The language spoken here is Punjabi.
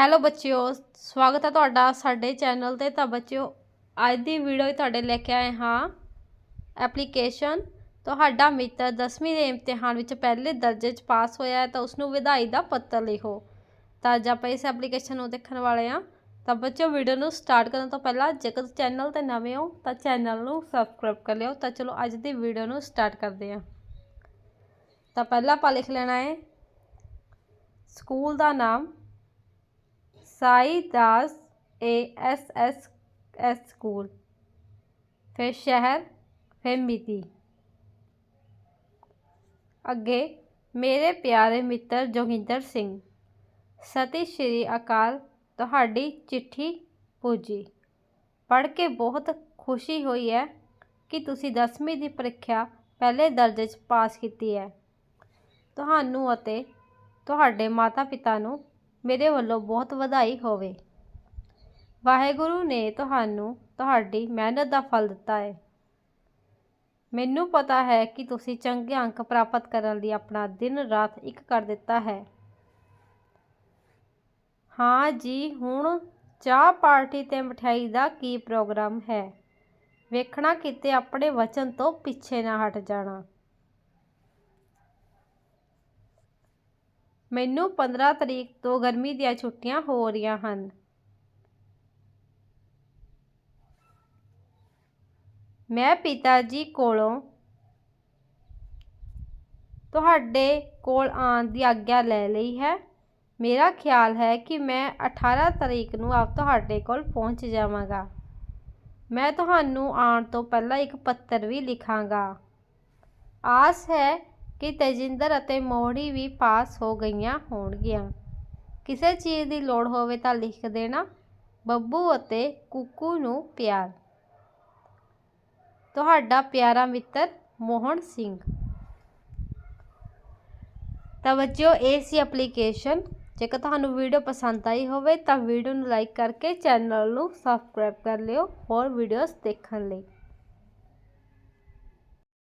ਹੈਲੋ ਬੱਚਿਓ, ਸਵਾਗਤ ਹੈ ਤੁਹਾਡਾ ਸਾਡੇ ਚੈਨਲ ਤੇ। ਤਾਂ ਬੱਚਿਓ, ਅੱਜ ਦੀ ਵੀਡੀਓ ਤੁਹਾਡੇ ਲੈ ਕੇ ਆਏ ਹਾਂ। ਐਪਲੀਕੇਸ਼ਨ ਤੁਹਾਡਾ ਮਿੱਤਰ 10ਵੀਂ ਦੇ ਇਮਤਿਹਾਨ ਵਿੱਚ ਪਹਿਲੇ ਦਰਜੇ 'ਚ ਪਾਸ ਹੋਇਆ ਹੈ, ਤਾਂ ਉਸ ਨੂੰ ਵਧਾਈ ਦਾ ਪੱਤਰ ਲਿਖੋ। ਤਾਂ ਅੱਜ ਆਪਾਂ ਇਸ ਐਪਲੀਕੇਸ਼ਨ ਨੂੰ ਦੇਖਣ ਵਾਲੇ ਹਾਂ। ਤਾਂ ਬੱਚਿਓ ਵੀਡੀਓ ਨੂੰ ਸਟਾਰਟ ਕਰਨ ਤੋਂ ਪਹਿਲਾਂ ਜੇਕਰ ਚੈਨਲ ਤੇ ਨਵੇਂ ਹੋ, ਤਾਂ ਚੈਨਲ ਨੂੰ ਸਬਸਕ੍ਰਾਈਬ ਕਰ ਲਿਓ। ਤਾਂ ਚਲੋ, ਅੱਜ ਦੀ ਵੀਡੀਓ ਨੂੰ ਸਟਾਰਟ ਕਰਦੇ ਹਾਂ। ਤਾਂ ਪਹਿਲਾਂ ਆਪਾਂ ਲਿਖ ਲੈਣਾ ਹੈ। ਸਕੂਲ ਦਾ ਨਾਮ। Sai Das A S S S school. ਫਿਰ ਸ਼ਹਿਰ, ਫਿਰ ਮਿਤੀ। ਅੱਗੇ ਮੇਰੇ ਪਿਆਰੇ ਮਿੱਤਰ ਜੋਗਿੰਦਰ ਸਿੰਘ। ਸਤਿ ਸ਼੍ਰੀ ਅਕਾਲ, ਤੁਹਾਡੀ ਚਿੱਠੀ ਪੁੱਜੀ। ਪੜ੍ਹ ਕੇ ਬਹੁਤ ਖੁਸ਼ੀ ਹੋਈ ਹੈ ਕਿ ਤੁਸੀਂ 10ਵੀਂ ਦੀ ਪ੍ਰੀਖਿਆ ਪਹਿਲੇ ਦਰਜੇ 'ਚ ਪਾਸ ਕੀਤੀ ਹੈ। ਤੁਹਾਨੂੰ ਅਤੇ ਤੁਹਾਡੇ ਮਾਤਾ-ਪਿਤਾ ਨੂੰ ਮੇਰੇ ਵੱਲੋਂ ਬਹੁਤ ਵਧਾਈ ਹੋਵੇ। ਵਾਹਿਗੁਰੂ ਨੇ ਤੁਹਾਨੂੰ ਤੁਹਾਡੀ ਮਿਹਨਤ ਦਾ ਫਲ ਦਿੱਤਾ ਹੈ। ਮੈਨੂੰ ਪਤਾ ਹੈ ਕਿ ਤੁਸੀਂ ਚੰਗੇ ਅੰਕ ਪ੍ਰਾਪਤ ਕਰਨ ਲਈ ਆਪਣਾ ਦਿਨ ਰਾਤ ਇੱਕ ਕਰ ਦਿੱਤਾ ਹੈ। ਹਾਂ ਜੀ, ਹੁਣ ਚਾਹ ਪਾਰਟੀ ਤੇ ਮਠਿਆਈ ਦਾ ਕੀ ਪ੍ਰੋਗਰਾਮ ਹੈ? ਵੇਖਣਾ ਕਿਤੇ ਆਪਣੇ ਵਚਨ ਤੋਂ ਪਿੱਛੇ ਨਾ ਹਟ ਜਾਣਾ। ਮੈਨੂੰ 15 ਤਰੀਕ ਤੋਂ ਗਰਮੀ ਦੀਆਂ ਛੁੱਟੀਆਂ ਹੋ ਰਹੀਆਂ ਹਨ। ਮੈਂ ਪਿਤਾ ਜੀ ਕੋਲੋਂ ਤੁਹਾਡੇ ਕੋਲ ਆਉਣ ਦੀ ਆਗਿਆ ਲੈ ਲਈ ਹੈ। ਮੇਰਾ ਖਿਆਲ ਹੈ ਕਿ ਮੈਂ 18 ਤਰੀਕ ਨੂੰ ਆਪ ਤੁਹਾਡੇ ਕੋਲ ਪਹੁੰਚ ਜਾਵਾਂਗਾ। ਮੈਂ ਤੁਹਾਨੂੰ ਆਉਣ ਤੋਂ ਪਹਿਲਾਂ ਇੱਕ ਪੱਤਰ ਵੀ ਲਿਖਾਂਗਾ। ਆਸ ਹੈ ਕਿ ਤੇਜਿੰਦਰ ਅਤੇ ਮੋਹੜੀ ਵੀ ਪਾਸ ਹੋ ਗਈਆਂ ਹੋਣਗੀਆਂ। ਕਿਸੇ ਚੀਜ਼ ਦੀ ਲੋੜ ਹੋਵੇ ਤਾਂ ਲਿਖ ਦੇਣਾ, ਬੱਬੂ ਅਤੇ ਕੁੱਕੂ ਨੂੰ ਪਿਆਰ। ਤੁਹਾਡਾ ਪਿਆਰਾ ਮਿੱਤਰ ਮੋਹਨ ਸਿੰਘ। ਤਾਂ ਬੱਚਿਓ ਇਹ ਸੀ ਐਪਲੀਕੇਸ਼ਨ। ਜੇਕਰ ਤੁਹਾਨੂੰ ਵੀਡੀਓ ਪਸੰਦ ਆਈ ਹੋਵੇ ਤਾਂ ਵੀਡੀਓ ਨੂੰ ਲਾਈਕ ਕਰਕੇ ਚੈਨਲ ਨੂੰ ਸਬਸਕ੍ਰਾਈਬ ਕਰ ਲਿਓ, ਹੋਰ ਵੀਡੀਓਜ਼ ਦੇਖਣ ਲਈ।